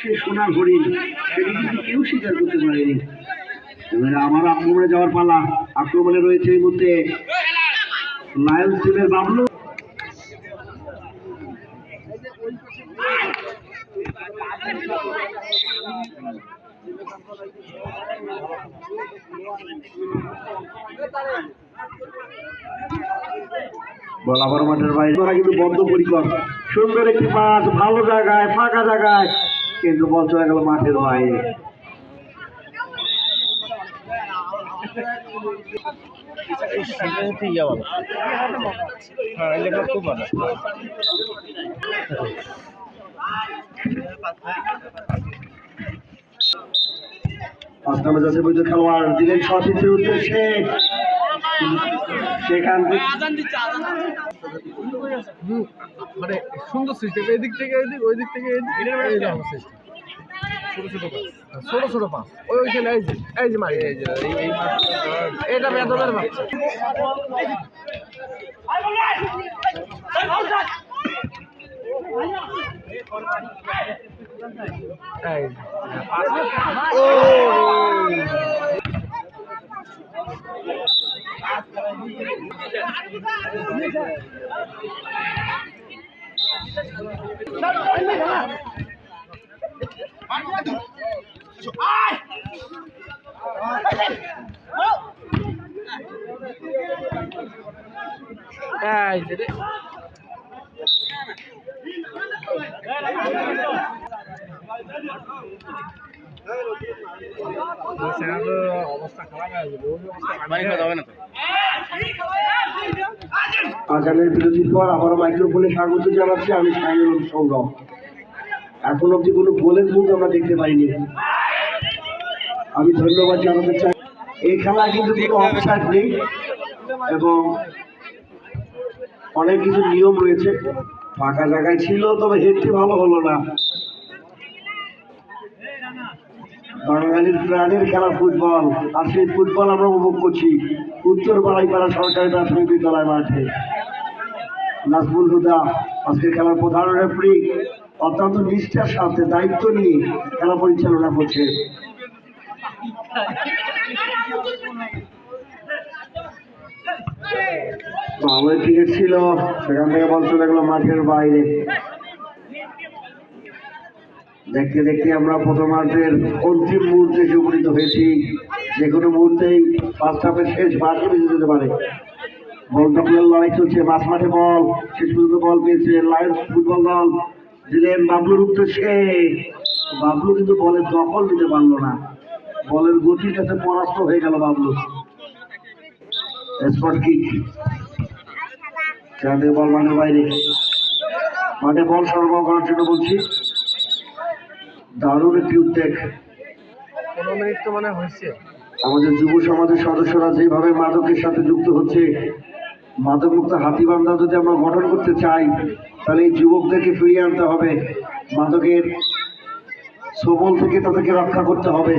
সে সোনার হরিণ সেটি কিন্তু কেউ স্বীকার করতে পারেনি। এবারে আমার আক্রমণে যাওয়ার পালা, আক্রমণে রয়েছে এই মুহূর্তে লায়ন্স টিমের বাবলু। বল আবার মাঠের বাইরে। কিন্তু বদ্ধ পরিকর সুন্দর একটি মাঠ ভালো জায়গায়, ফাঁকা জায়গায়। কিন্তু বল চলে গেল মাঠের বাইরে খেলোয়াড় দিলেন সচিত্রের উদ্দেশ্যে। সেখান মানে সুন্দর সিস্টেম এদিক থেকে এদিক ওই দিক থেকে এদিক এই রকম সিস্টেম ছোট ছোট পাস ওই ওইখানে এই যে এই যে মারি এই যে। মাছ এটা বাচ্চা এই ও এই যে রে। সেখানে তো অবস্থা খারাপ হয়ে যাবে ওই অবস্থা হবে না তো আজানের বিরতির পর আবারও মাইক্রোফোনে স্বাগত জানাচ্ছি আমি সাইনুল সৌরভ। এখন অব্দি কোনো গোলের মুখ আমরা দেখতে পাইনি। আমি ধন্যবাদ জানাতে চাই। এই খেলা কিন্তু কোনো অফসাইড নেই এবং অনেক কিছু নিয়ম রয়েছে। ফাঁকা জায়গায় ছিল তবে হেডটি ভালো হলো না। বাঙালির প্রাণের খেলা ফুটবল। আর সেই ফুটবল আমরা উপভোগ করছি উত্তর বাড়াইপাড়া সরকারি প্রাথমিক বিদ্যালয় মাঠে। নাজমুল হুদা আজকের খেলার প্রধান রেফারি অত্যন্ত নিষ্ঠার সাথে দায়িত্ব নিয়ে খেলা পরিচালনা করছে। ভালো ক্রিকেট ছিল, সেখান থেকে বল চলে গেল মাঠের বাইরে। দেখতে দেখতে আমরা প্রথমার্ধের অন্তিম মুহূর্তে এসে উপনীত হয়েছি। যে কোনো মুহূর্তেই হাফের শেষ বাকি বেঁচে যেতে পারে। বল দখলের লড়াই চলছে মাঝ মাঠে বল। শেষ পর্যন্ত বল পেয়েছে লায়ন্স ফুটবল দল। দিলেন বাবলুর উদ্দেশ্যে। বাবলু কিন্তু বলের দখল নিতে পারল না। বলের গতির কাছে পরাস্ত হয়ে গেল বাবলু। স্পট কিক থেকে বল মাঠের বাইরে। মাঠে বল সরবরাহ করার জন্য বলছি। দারুণ একটি উদ্যোগ। পনেরো মিনিট তো মানে হয়েছে। আমাদের যুব সমাজের সদস্যরা যেভাবে মাদকের সাথে যুক্ত হচ্ছে মাদকমুক্ত হাতিবান্ধা যদি আমরা গঠন করতে চাই তাহলে এই যুবকদেরকে ফিরিয়ে আনতে হবে। মাদকের সবল থেকে তাদেরকে রক্ষা করতে হবে।